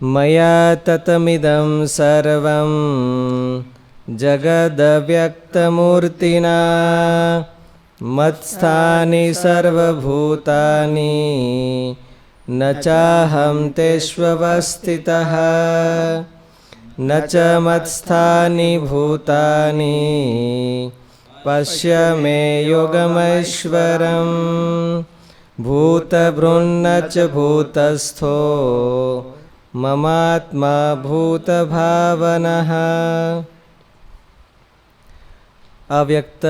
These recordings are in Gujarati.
મયા તતમિદં सर्वं જગદવ્યક્તમૂર્તિના મત્સ્થાની सर्वभूतानि, न चाहं તેષ્વવસ્થિતઃ न च मत्स्थानि ભૂતાની પશ્ય મે યોગમૈશ્વરમ ભૂતભૃન્ન च ભૂતસ્થો મમાત્મા ભૂતભાવનઃ અવ્યક્ત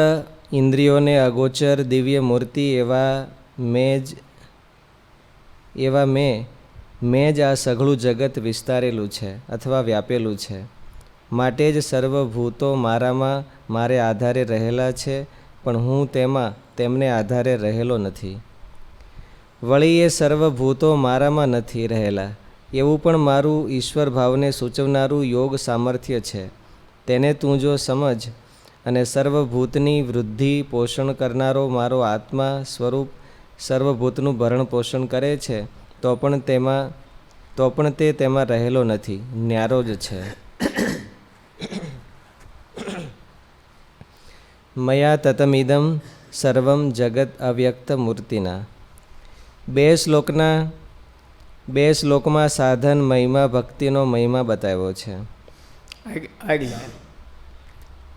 ઇન્દ્રિયોને અગોચર દિવ્ય મૂર્તિ એવા મેં જ એવા મેં મેં જ આ સઘળું જગત વિસ્તારેલું છે અથવા વ્યાપેલું છે માટે જ સર્વભૂતો મારામાં મારે આધારે રહેલા છે પણ હું તેમાં તેમને આધારે રહેલો નથી વળી એ સર્વભૂતો મારામાં નથી રહેલા એવું પણ મારું ઈશ્વર ભાવને સૂચવનારું યોગ સામર્થ્ય છે. તેને તું જો સમજ અને સર્વભૂતની વૃદ્ધિ પોષણ કરનારો મારો આત્મા સ્વરૂપ સર્વભૂતનું ભરણ પોષણ કરે છે, તો પણ તેમાં, તો પણ તે તેમાં રહેલો નથી, ન્યારો જ છે. મયા તતમિદમ સર્વમ જગત અવ્યક્ત મૂર્તિના. બે શ્લોકના બે શ્લોકમાં સાધન, મહિમા, ભક્તિનો મહિમા બતાવ્યો છે. આગ- આગલા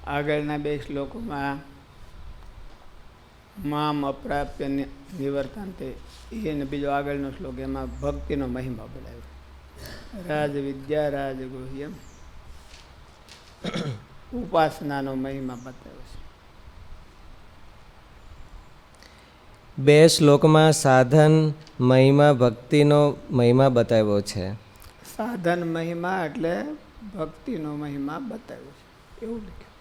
આગળના બે શ્લોકોમાં, મામ અપ્રાપ્ય નિવર્તાંતે એને બીજો આગળનો શ્લોક, એમાં ભક્તિનો મહિમા બોલાવ્યો રાજ વિદ્યા, રાજ ગુહ્યમ. ઉપાસનાનો મહિમા બતાવ્યો છે. બે શ્લોકમાં સાધન મહિમા ભક્તિનો મહિમા બતાવ્યો છે. સાધન મહિમા એટલે ભક્તિનો મહિમા બતાવ્યો છે. એવું લખ્યું.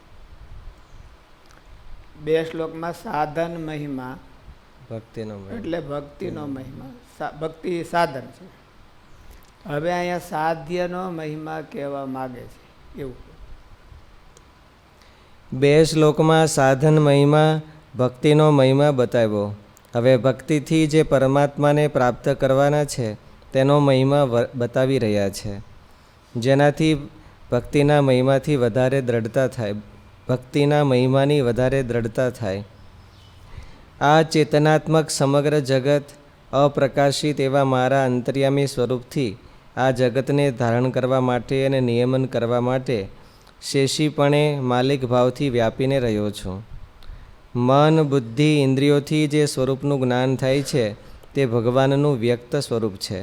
બે શ્લોકમાં સાધન મહિમા ભક્તિનો એટલે ભક્તિનો મહિમા. ભક્તિ સાધન છે. હવે અહીંયા સાધ્યનો મહિમા કહેવા માગે છે. એવું. બે શ્લોકમાં સાધન મહિમા ભક્તિનો મહિમા બતાવ્યો. હવે ભક્તિથી જે પરમાત્માને પ્રાપ્ત કરવાના છે, તેનો મહિમા બતાવી રહ્યા છે. જેનાથી ભક્તિના મહિમાથી વધારે દ્રઢતા થાય, ભક્તિના મહિમાની વધારે દ્રઢતા થાય. આ ચેતનાત્મક સમગ્ર જગત અપ્રકાશિત એવા મારા અંતર્યામી સ્વરૂપથી આ જગતને ધારણ કરવા માટે અને નિયમન કરવા માટે શેષીપણે માલિક ભાવથી વ્યાપીને રહ્યો છું. મન, બુદ્ધિ, ઇન્દ્રિયોથી જે સ્વરૂપનું જ્ઞાન થાય છે, તે ભગવાનનું વ્યક્ત સ્વરૂપ છે.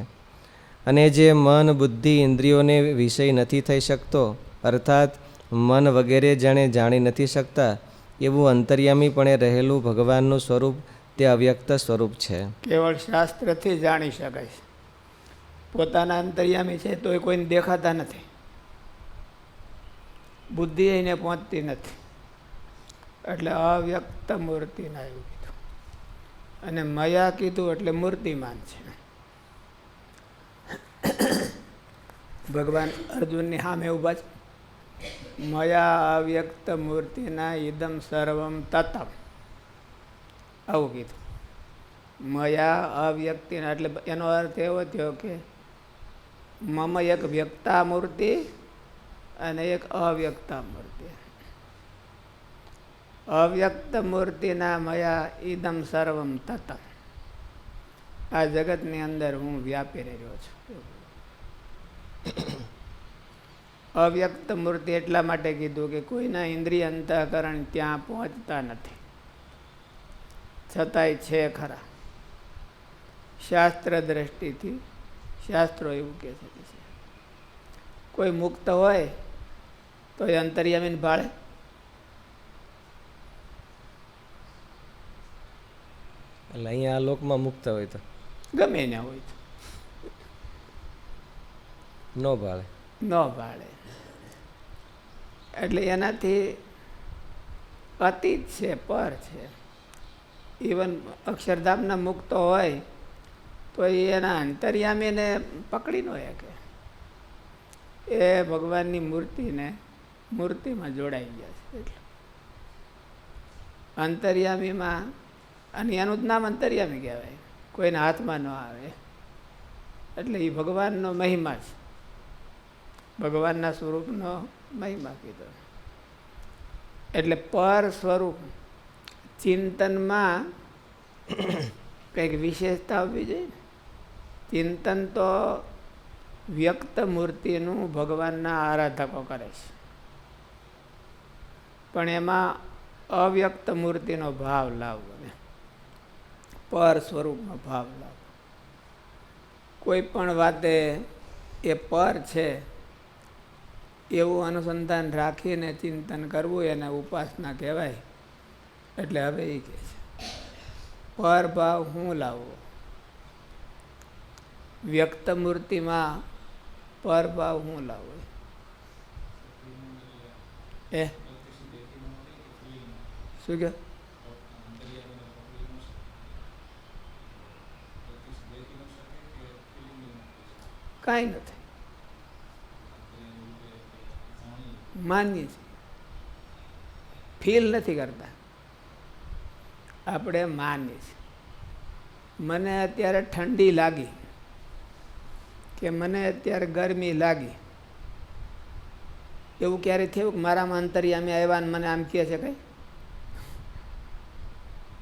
અને જે મન, બુદ્ધિ, ઇન્દ્રિયોને વિષય નથી થઈ શકતો, અર્થાત મન વગેરે જાણે જાણી નથી શકતા, એવું અંતર્યામીપણે રહેલું ભગવાનનું સ્વરૂપ તે અવ્યક્ત સ્વરૂપ છે. કેવળ શાસ્ત્રથી જાણી શકાય છે. પોતાના અંતર્યામી છે તો એ કોઈને દેખાતા નથી. બુદ્ધિ એને પહોંચતી નથી. એટલે અવ્યક્ત મૂર્તિના એવું કીધું. અને મયા કીધું એટલે મૂર્તિમાન છે. ભગવાન અર્જુનની સામે ઊભા છે. મયા અવ્યક્ત મૂર્તિના ઈદમ સર્વમ તતમ. આવું કીધું. મયા અવ્યક્તિના એટલે એનો અર્થ એવો થયો કે મમ એક વ્યક્તા મૂર્તિ અને એક અવ્યક્તા મૂર્તિ અવ્યક્ત મૂર્તિના મયા ઈદમ સર્વમ તત આ જગતની અંદર હું વ્યાપી રહ્યો છું. અવ્યક્ત મૂર્તિ એટલા માટે કીધું કે કોઈના ઇન્દ્રિય અંતઃકરણ ત્યાં પહોંચતા નથી. છતાંય છે ખરા. શાસ્ત્ર દ્રષ્ટિથી શાસ્ત્રો એવું કહે છે. કોઈ મુક્ત હોય તો એ અંતર્યામીને ભાળે. એટલે અહીંયા આ લોકમાં મુક્ત હોય તો. ગમે એને હોય તો. ન ભાળે. ન ભાળે. એટલે એનાથી અતીત છે પર છે. ઇવન અક્ષરધામના મુક્તો હોય તો એ એના અંતર્યામીને પકડી ન શકે. એ ભગવાનની મૂર્તિને મૂર્તિમાં જોડાઈ ગયા છે એટલે. અંતર્યામીમાં અને એનું જ નામ અંતર્યામી કહેવાય. કોઈના હાથમાં ન આવે. એટલે એ ભગવાનનો મહિમા છે. ભગવાનના સ્વરૂપનો મહિમા કીધો. એટલે પર સ્વરૂપ ચિંતનમાં કંઈક વિશેષતા હોવી જોઈએ ચિંતન તો વ્યક્ત મૂર્તિનું ભગવાનના આરાધકો કરે છે. પણ એમાં અવ્યક્ત મૂર્તિનો ભાવ લાવવો પર સ્વરૂપનો ભાવ લાવો. કોઈ પણ વાતે એ પર છે, એવું અનુસંધાન રાખીને ચિંતન કરવું એને ઉપાસના કહેવાય. એટલે હવે એ કહે છે, પર ભાવ હું લાવવો વ્યક્ત મૂર્તિમાં પર ભાવ હું લાવવો એ? શું કહ્યું કાંઈ નથી માનીએ છીએ ફીલ નથી કરતા. આપણે માનીએ છીએ મને અત્યારે ઠંડી લાગી કે મને અત્યારે ગરમી લાગી. એવું ક્યારે થયું કે મારામાં અંતરિયામી આવ્યા ને મને આમ કહે છે કંઈ?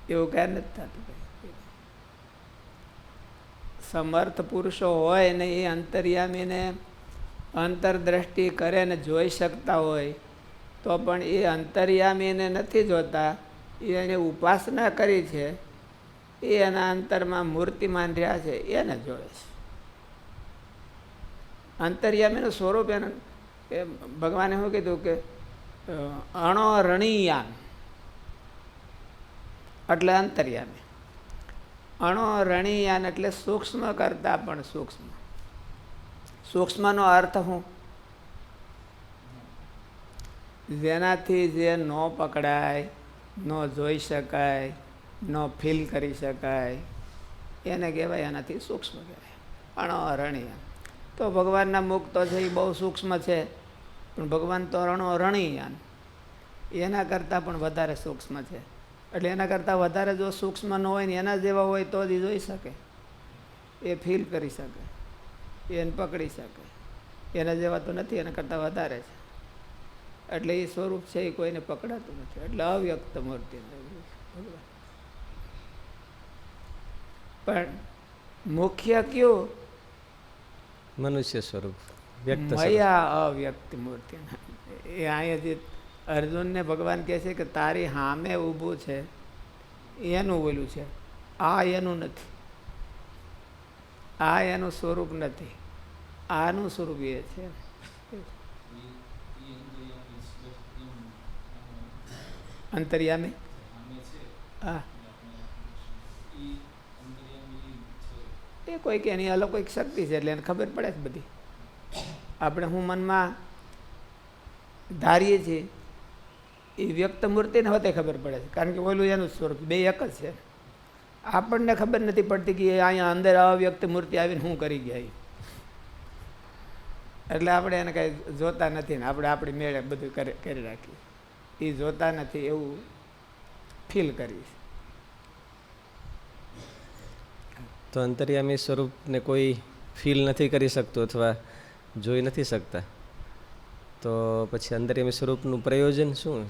એવું ક્યારે નથી થતું. સમર્થ પુરુષો હોય ને એ અંતર્યામીને અંતરદ્રષ્ટિ કરે ને જોઈ શકતા હોય તો પણ એ અંતર્યામીને નથી જોતા. એને ઉપાસના કરી છે. એ એના અંતરમાં મૂર્તિમાન રહ્યા છે એને જોવે છે. અંતર્યામીનું સ્વરૂપ એને ભગવાને શું કીધું કે અ, અણો રણીયાન એટલે અંતર્યામી. અણો રણીયાન એટલે સૂક્ષ્મ કરતાં પણ સૂક્ષ્મ. સૂક્ષ્મનો અર્થ હું? જેનાથી જે ન પકડાય, ન જોઈ શકાય, ન ફીલ કરી શકાય, એને કહેવાય એનાથી સૂક્ષ્મ કહેવાય. અણો રણીયાન તો ભગવાનના મુખ તો છે એ બહુ સૂક્ષ્મ છે, પણ ભગવાન તો રણો રણીયાન એના કરતાં પણ વધારે સૂક્ષ્મ છે. એટલે એના કરતાં વધારે જો સૂક્ષ્મ ન હોય ને એના જેવા હોય તો જ એ જોઈ શકે. એ ફીલ કરી શકે. એને પકડી શકે. એના જેવા તો નથી એના કરતાં વધારે છે. એટલે એ સ્વરૂપ છે એ કોઈને પકડાતું નથી. એટલે અવ્યક્ત મૂર્તિ ભગવાન પણ મુખ્ય કયું? મનુષ્ય સ્વરૂપ. વ્યક્ત. મયા અવ્યક્ત મૂર્તિ. એ અહીંયા જે અર્જુનને ભગવાન કહે છે કે તારી સામે ઊભું છે. એનું બોલું છે. આ એનું નથી. આ એનું સ્વરૂપ નથી. આનું સ્વરૂપ એ છે. અંતર્યામી? હા. એ કોઈક એની અલગ કોઈક શક્તિ છે એટલે એને ખબર પડે છે બધી. આપણે હું મનમાં ધારીએ છીએ એ વ્યક્ત મૂર્તિને હોતે ખબર પડે છે. કારણ કે ઓલું એનું સ્વરૂપ બે એક જ છે. આપણને ખબર નથી પડતી કે એ અહીંયા અંદર અવ્યક્ત મૂર્તિ આવીને શું કરી ગયા એટલે આપણે એને કાંઈ જોતા નથી ને આપણે આપણી મેળે બધું કરી રાખીએ. એ જોતા નથી એવું ફીલ કરીએ તો અંતર્યામી સ્વરૂપને કોઈ ફીલ નથી કરી શકતું અથવા જોઈ નથી શકતા? તો પછી અંતર્યામી સ્વરૂપનું પ્રયોજન શું?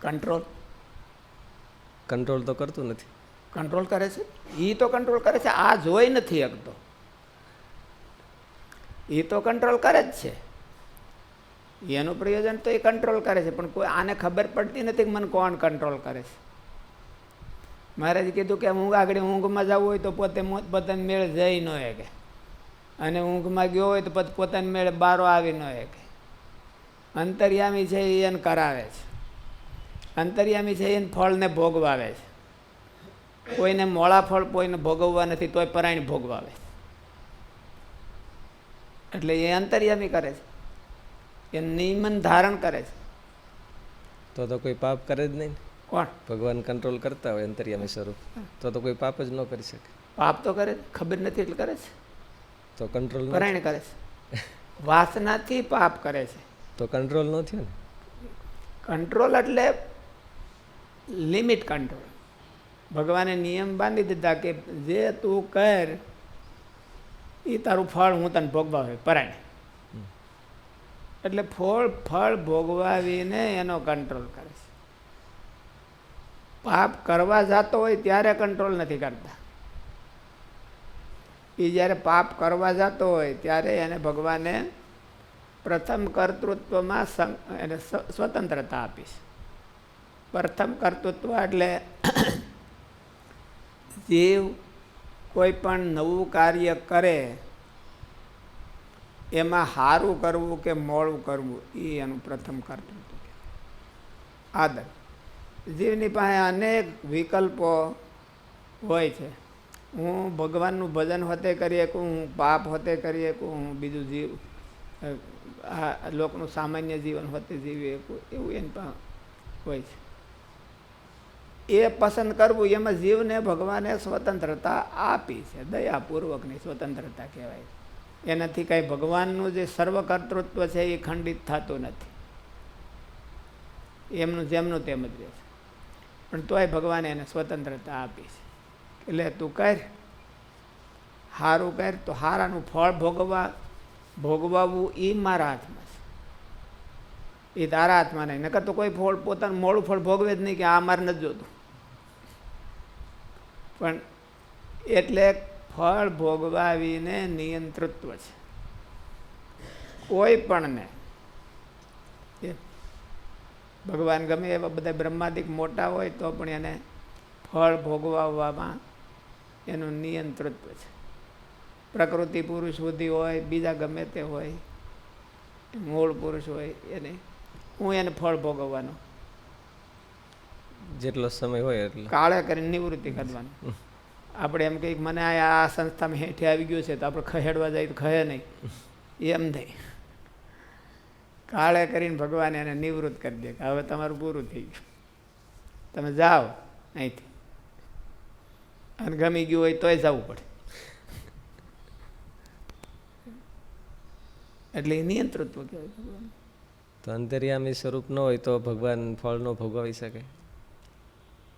કંટ્રોલ. કંટ્રોલ તો કરતું નથી. કંટ્રોલ કરે છે? એ તો કંટ્રોલ કરે છે. આ જોઈ નથી શકતો. એ તો કંટ્રોલ કરે જ છે. એનું પ્રયોજન તો એ કંટ્રોલ કરે છે. પણ કોઈ આને ખબર પડતી નથી કે મને કોણ કંટ્રોલ કરે છે. મહારાજે કીધું કે ઊંઘ આગળ ઊંઘમાં જવું હોય તો પોતે મોત પોતાની મેળે જઈ ન શકે. અને ઊંઘમાં ગયો હોય તો પોતે પોતાની મેળે બારો આવી ન શકે. અંતર્યામી છે એ એને કરાવે છે. અંતર્યામી છે એને ફળને ભોગવાવે છે. કોઈને મોળા ફળ કોઈને ભોગવવા નથી તોય પરાયણ ભોગવાવે એટલે એ અંતર્યામી કરે છે. એ નિયમન ધારણ કરે છે. તો તો કોઈ પાપ કરે જ નહીં કોણ? ભગવાન કંટ્રોલ કરતા હોય અંતર્યામી સ્વરૂપ. તો તો કોઈ પાપ જ ન કરી શકે. પાપ તો કરે ખબર નથી એટલે કરે છે તો કંટ્રોલ પરાયણ કરે છે. વાસનાથી પાપ કરે છે. તો કંટ્રોલ ન થયો ને? કંટ્રોલ એટલે લિમિટ કંટ્રોલ ભગવાને નિયમ બાંધી દીધા કે જે તું કર એ તારું ફળ હું તને ભોગવાવે પરાયણ એટલે ફળ ફળ ભોગવાવીને એનો કંટ્રોલ કરે છે. પાપ કરવા જતો હોય ત્યારે કંટ્રોલ નથી કરતા. એ જ્યારે પાપ કરવા જતો હોય ત્યારે એને ભગવાને પ્રથમ કર્તૃત્વમાં એને સ્વતંત્રતા આપીશ. પ્રથમ કર્તૃત્વ એટલે જીવ કોઈ પણ નવું કાર્ય કરે, એમાં સારું કરવું કે મોડું કરવું એ એનું પ્રથમ કર્તૃત્વ આદર. જીવની પાસે અનેક વિકલ્પો હોય છે. હું ભગવાનનું ભજન હોતે કરી શકું હું પાપ હોતે કરી શકું હું બીજું જીવ આ લોકનું સામાન્ય જીવન હોતે જીવી એવું એની પણ હોય છે. એ પસંદ કરવું, એમાં જીવને ભગવાને સ્વતંત્રતા આપી છે દયાપૂર્વકની સ્વતંત્રતા કહેવાય એનાથી કાંઈ ભગવાનનું જે સર્વકર્તૃત્વ છે એ ખંડિત થતું નથી. એમનું જેમનું તેમ જ રહે છે. પણ તોય ભગવાને એને સ્વતંત્રતા આપી છે. એટલે તું કર સારું કર, તો હારાનું ફળ ભોગવા ભોગવાવું એ મારા હાથમાં છે. એ તારા હાથમાં નહીં. નકર તો કોઈ ફળ પોતાનું મોડું ફળ ભોગવે જ નહીં કે આ મારે નથી જોતું. પણ એટલે ફળ ભોગવાવીને નિયંતૃત્વ છે. કોઈ પણને ભગવાન ગમે એવા બધા બ્રહ્માદિક મોટા હોય તો પણ એને ફળ ભોગવવામાં એનું નિયંતૃત્વ છે. પ્રકૃતિ પુરુષ બુદ્ધિ હોય બીજા ગમે તે હોય મૂળ પુરુષ હોય એને હું એને ફળ ભોગવવાનો. જેટલો સમય હોય એટલો. કાળે કરીને નિવૃત્તિ કરવાની. આપણે એમ કંઈક મને આ સંસ્થામાં હેઠે આવી ગયું છે તો આપણે ખહેડવા જાય તો ખહે નહીં. એમ નહીં કાળે કરીને ભગવાન એને નિવૃત્ત કરી દે કે હવે તમારું પૂરું થઈ ગયું. તમે જાઓ અહીંથી. અને ગમી ગયું હોય તોય જવું પડે. એટલે એ નિયંતૃત્વ કહેવાય ભગવાન તો અંતર્યામી સ્વરૂપ ન હોય તો ભગવાન ફળ ન ભોગવી શકે.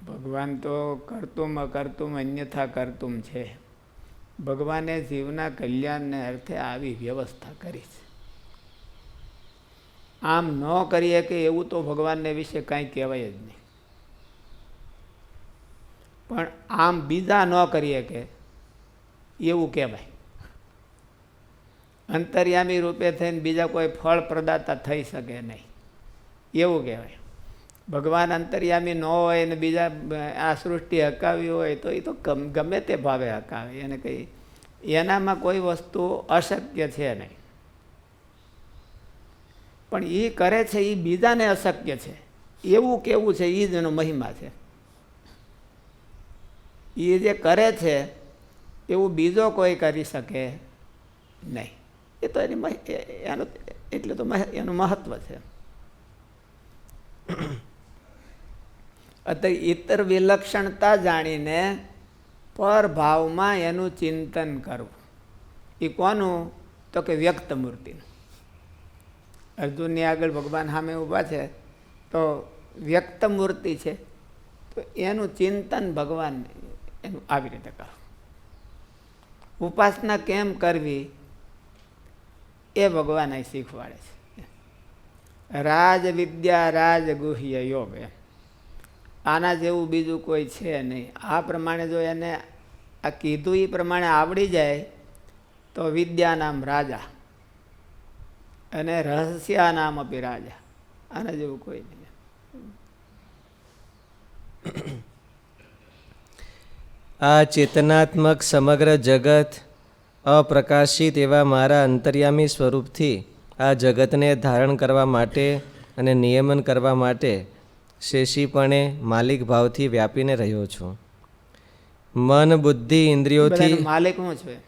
ભગવાન તો કરતુમ અકર્તુમ અન્યથા કરતુમ છે. ભગવાને જીવના કલ્યાણને અર્થે આવી વ્યવસ્થા કરી છે. આમ ન કરીએ કે એવું તો ભગવાનને વિશે કાંઈ કહેવાય જ નહીં. પણ આમ બીજા ન કરીએ કે એવું કહેવાય. અંતર્યામી રૂપે થઈને બીજા કોઈ ફળ પ્રદાતા થઈ શકે નહીં. એવું કહેવાય. ભગવાન અંતર્યામી ન હોય અને બીજા આ સૃષ્ટિ હકાવી હોય તો એ તો ગમે તે ભાવે હકાવે. એને કંઈ એનામાં કોઈ વસ્તુ અશક્ય છે નહીં. પણ એ કરે છે, એ બીજાને અશક્ય છે. એવું કેવું છે એ જ એનો મહિમા છે. એ જે કરે છે, એવું બીજો કોઈ કરી શકે નહીં. એ તો એની એનું, એટલે તો એનું મહત્વ છે. અત્યારે ઇતર વિલક્ષણતા જાણીને પરભાવમાં એનું ચિંતન કરવું. એ કોનું? તો કે વ્યક્ત મૂર્તિનું. અર્જુનની આગળ ભગવાન સામે ઊભા છે, તો વ્યક્ત મૂર્તિ છે, તો એનું ચિંતન ભગવાન એનું આવી રીતે કરો. ઉપાસના કેમ કરવી? એ ભગવાન અહીં શીખવાડે છે. રાજ વિદ્યા રાજ ગુહ્ય યોગ એમ. આના જેવું બીજું કોઈ છે નહીં. આ પ્રમાણે જો એને આ કીધું એ પ્રમાણે આવડી જાય, તો વિદ્યા નામ રાજા અને રહસ્યા નામ અપી રાજા. આના જેવું કોઈ નહીં. આ ચેતનાત્મક સમગ્ર જગત અપ્રકાશિત એવા મારા અંતર્યામી સ્વરૂપથી આ જગતને ધારણ કરવા માટે અને નિયમન કરવા માટે શેષીપણે માલિક ભાવથી વ્યાપીને રહ્યો છું. મન, બુદ્ધિ, ઇન્દ્રિયોથી માલિક હું છે?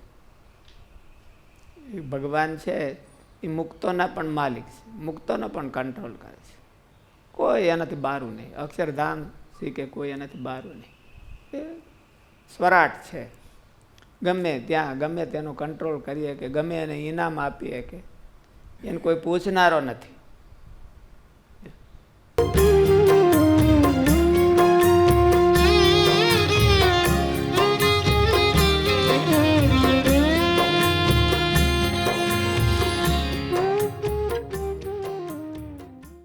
ભગવાન છે, એ મુક્તોના પણ માલિક છે. મુક્તોનો પણ કંટ્રોલ કરે છે. કોઈ એનાથી બારું નહીં. અક્ષરધામ શીખે, કોઈ એનાથી બારું નહીં. સ્વરાટ છે. ગમે ત્યાં, ગમે તેનો કંટ્રોલ કરીએ કે ગમે એને ઇનામ આપીએ કે, એને કોઈ પૂછનારો નથી.